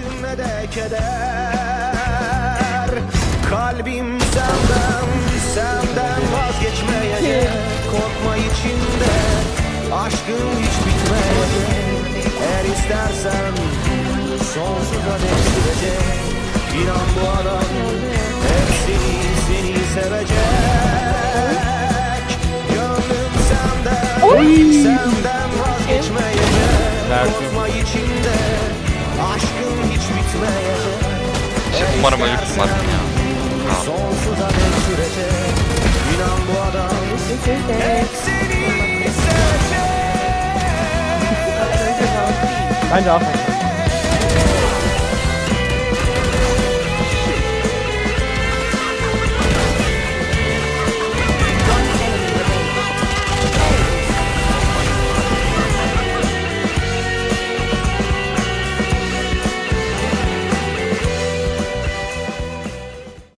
hüzün ne de keder. Kalbim senden, senden vazgeçmeyecek Korkma içinde, aşkın hiç bitmeyecek Eğer istersen sonsuza dek sürecek İnan bu adam hep seni, seni sevecek. Gönlüm senden, senden vazgeçmeyecek Korkma içinde, Umarım ölürsün var ya. Sonsuza dek sürecek İnan bu adam hep seni sevecek Bence aferin.